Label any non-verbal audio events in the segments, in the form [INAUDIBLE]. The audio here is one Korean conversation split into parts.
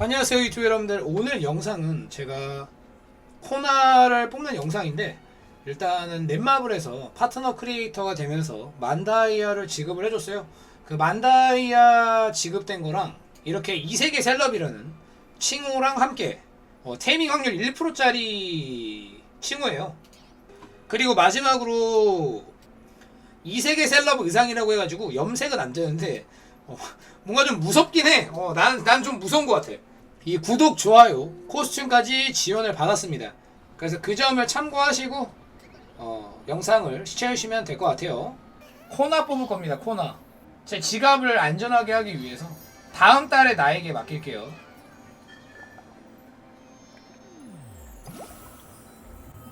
안녕하세요 유튜브 여러분들. 오늘 영상은 제가 코나를 뽑는 영상인데 일단은 넷마블에서 파트너 크리에이터가 되면서 만다이아를 지급을 해줬어요. 그 만다이아 지급된 거랑 이렇게 이세계 셀럽이라는 칭호랑 함께 어, 테이밍 확률 1%짜리 칭호예요. 그리고 마지막으로 이세계 셀럽 의상이라고 해가지고 염색은 안 되는데 어, 뭔가 좀 무섭긴 해. 어, 난, 난 좀 무서운 것 같아. 이 구독, 좋아요, 코스튬까지 지원을 받았습니다. 그래서 그 점을 참고하시고, 어, 영상을 시청해주시면 될 것 같아요. 코나 뽑을 겁니다, 코나. 제 지갑을 안전하게 하기 위해서 다음 달에 나에게 맡길게요.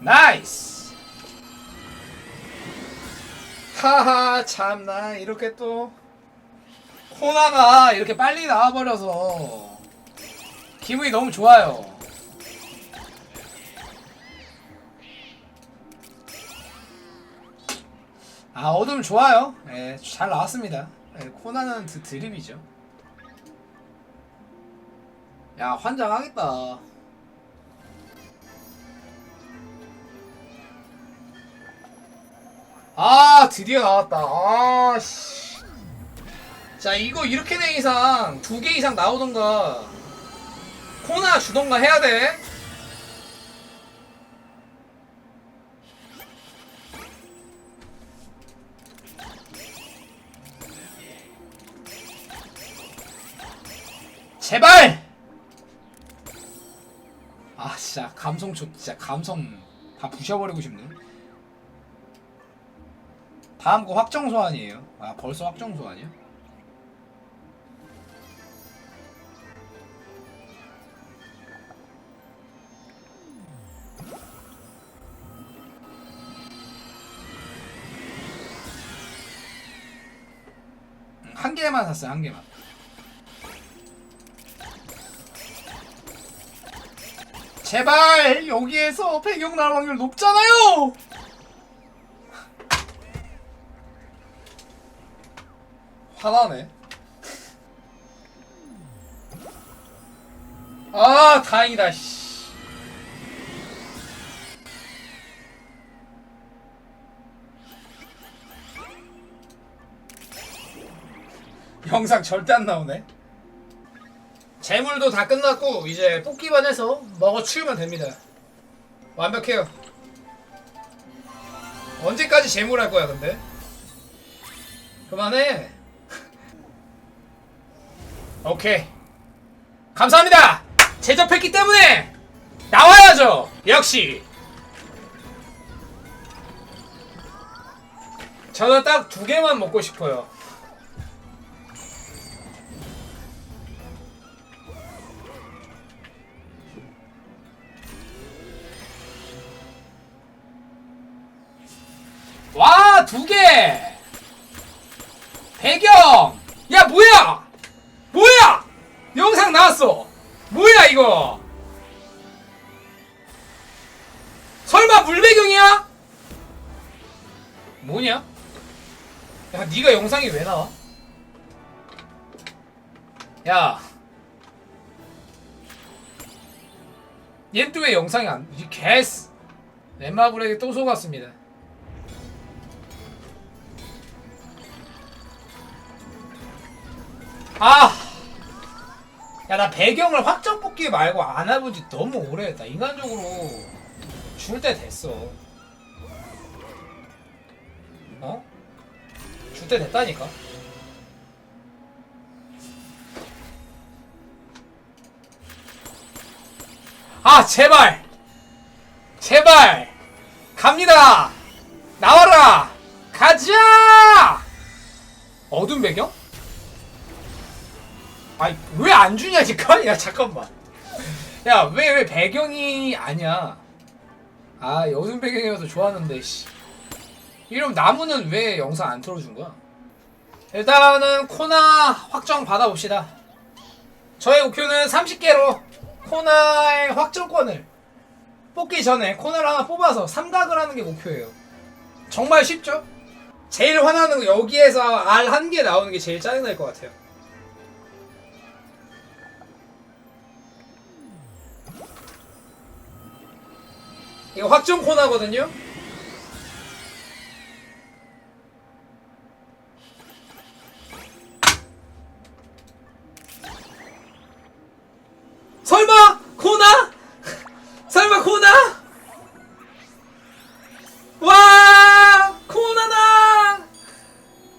나이스! 하하, 참나, 이렇게 또. 코나가 이렇게 빨리 나와버려서 기분이 너무 좋아요. 아 어둠 좋아요. 예, 잘 나왔습니다. 예, 코나는 드, 드립이죠. 야 환장하겠다. 아 드디어 나왔다. 아 씨. 자 이거 이렇게 된 이상 두 개 이상 나오던가 코나 주던가 해야 돼. 제발! 아 진짜 감성 좋 진짜 감성 다 부셔버리고 싶네. 다음 거 확정 소환이에요. 아 벌써 확정 소환이야? 개만 샀어요 한 개만. 제발 여기에서 배경 나올 확률 높잖아요! [LAUGHS] 화나네. 아 다행이다 씨 영상 절대 안 나오네. 재물도 다 끝났고 이제 뽑기만 해서 먹어 치우면 됩니다. 완벽해요. 언제까지 재물 할 거야 근데? 그만해. [LAUGHS] 오케이. 감사합니다. 제접했기 때문에 나와야죠. 역시. 저는 딱 두 개만 먹고 싶어요. 와, 두 개! 배경! 야, 뭐야! 뭐야! 영상 나왔어! 뭐야, 이거! 설마 물배경이야? 뭐냐? 야, 니가 영상이 왜 나와? 야. 얘또왜 영상이 안, 이 개스! 넷마블에게 또 속았습니다. 아! 야, 나 배경을 확정 뽑기 말고 안 해본 지 너무 오래됐다. 인간적으로 줄때 됐어. 어? 줄때 됐다니까? 아, 제발! 제발! 갑니다! 나와라! 가자! 어두운 배경? 아니 왜 안 주냐 지금? 야 잠깐만. 야 왜 왜 배경이 아니야? 아 여든 배경이어서 좋았는데 씨. 이러면 나무는 왜 영상 안 틀어준 거야? 일단은 코나 확정 받아봅시다. 저의 목표는 30개로 코나의 확정권을 뽑기 전에 코나를 하나 뽑아서 삼각을 하는 게 목표예요. 정말 쉽죠? 제일 화나는 거 여기에서 알한개 나오는 게 제일 짜증날 것 같아요. 이거 확정 코너거든요. 설마 코나? [LAUGHS] 설마 코나? 와 코나다!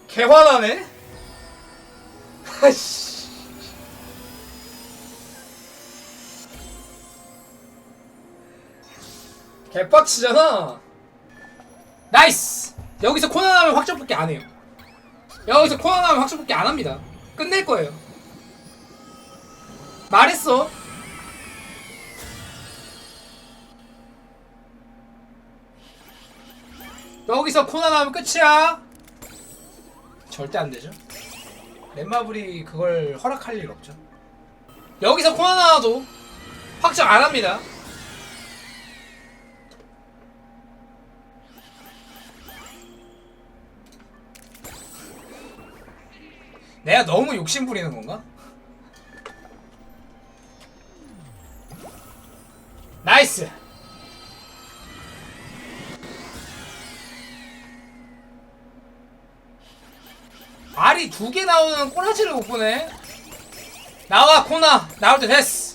개화나네. [LAUGHS] 아씨. 개빡치잖아. 나이스. 여기서 코나 나면 확정 뽑기 안 해요. 여기서 코나 나면 확정 뽑기 안 합니다. 끝낼 거예요. 말했어. 여기서 코나 나오면 끝이야. 절대 안 되죠. 넷마블이 그걸 허락할 일 없죠. 여기서 코나 나와도 확정 안 합니다. 내가 너무 욕심 부리는 건가? 나이스. 알이 두 개 나오는 꼬라지를 못 보네. 나와 코나 나올 때 됐어.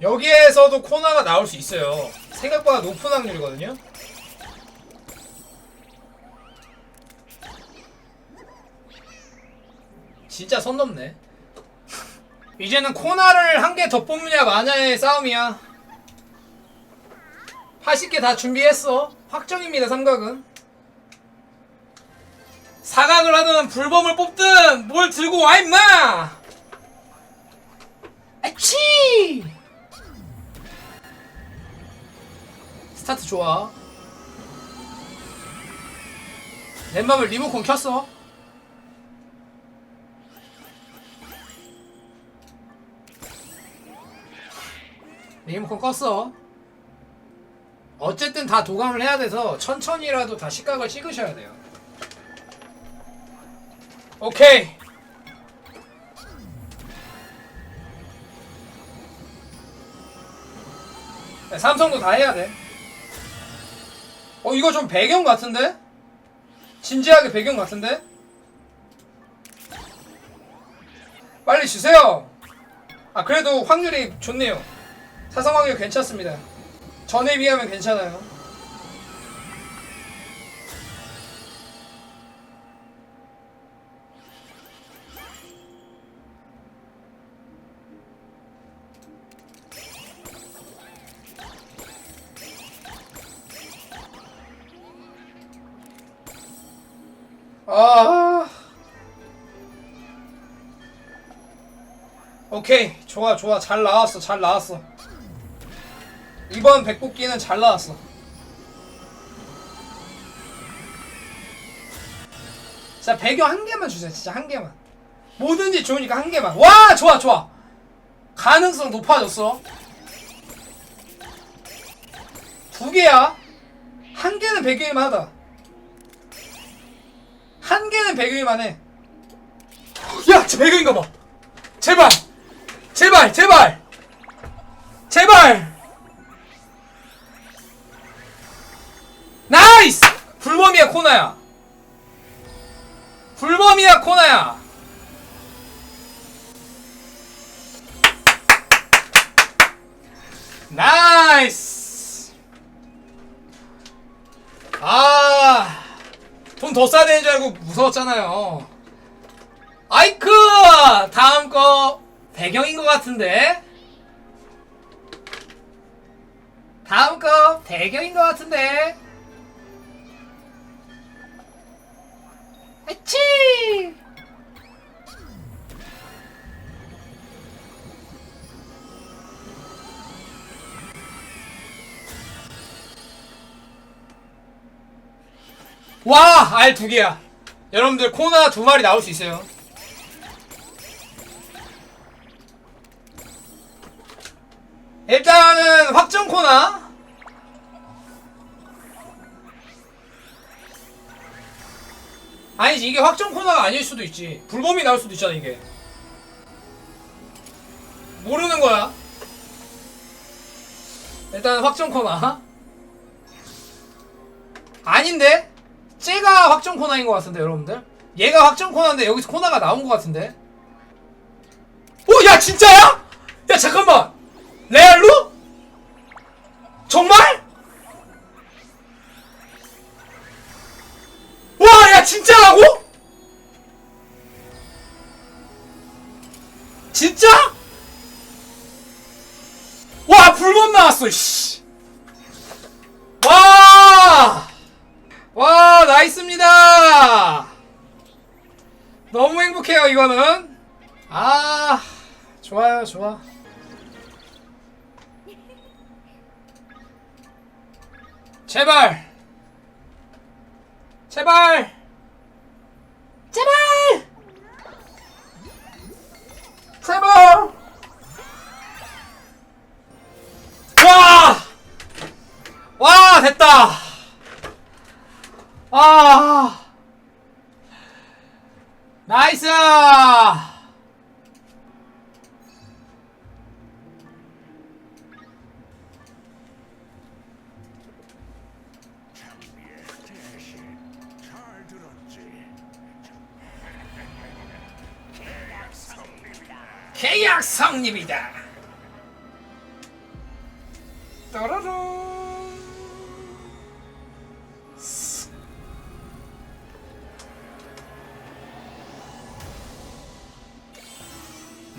여기에서도 코나가 나올 수 있어요. 생각보다 높은 확률이거든요. 진짜 선 넘네. [LAUGHS] 이제는 코나를 한 개 더 뽑느냐 마냐의 싸움이야. 80개 다 준비했어. 확정입니다, 삼각은. 사각을 하든 불범을 뽑든 뭘 들고 와 임마! 아치! 스타트 좋아. 넷맘을 리모컨 켰어. 리모컨 껐어. 어쨌든 다 도감을 해야 돼서 천천히라도 다 시각을 찍으셔야 돼요. 오케이. 네, 삼성도 다 해야 돼. 어 이거 좀 배경 같은데? 진지하게 배경 같은데? 빨리 주세요. 아 그래도 확률이 좋네요. 사성 확률 괜찮습니다. 전에 비하면 괜찮아요. 아. 오케이. 좋아, 좋아. 잘 나왔어. 잘 나왔어. 이번 백뽑기는 잘 나왔어. 자, 배경 한 개만 주세요. 진짜 한 개만. 뭐든지 좋으니까 한 개만. 와, 좋아, 좋아. 가능성 높아졌어. 두 개야. 한 개는 배경일만 하다. 한 개는 배경일만 해. 야, 저 배경인가 봐. 제발. 제발, 제발. 제발. 나이스! 불범이야 코나야. 불범이야 코나야. 나이스. 아, 돈 더 써야 되는 줄 알고 무서웠잖아요. 아이크! 다음 거 배경인 것 같은데? 다음 거 배경인 것 같은데? 와! 알 두 개야. 여러분들 코나 두 마리 나올 수 있어요. 일단은 확정 코나 아니지 이게 확정 코너가 아닐 수도 있지 불범이 나올 수도 있잖아 이게 모르는 거야 일단 확정 코너 아닌데 쟤가 확정 코너인 것 같은데 여러분들 얘가 확정 코너인데 여기서 코너가 나온 것 같은데 오야 진짜야? 야 잠깐만 레알로? 정말? 와, 야, 진짜라고? 진짜? 와, 불법 나왔어, 씨. 와! 와, 나이스입니다. 너무 행복해요, 이거는. 아, 좋아요, 좋아. 제발! 제발! 제발! 제발! 와! 와, 됐다! 아! 나이스! 계약 성립이다. 따라란.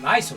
나이스.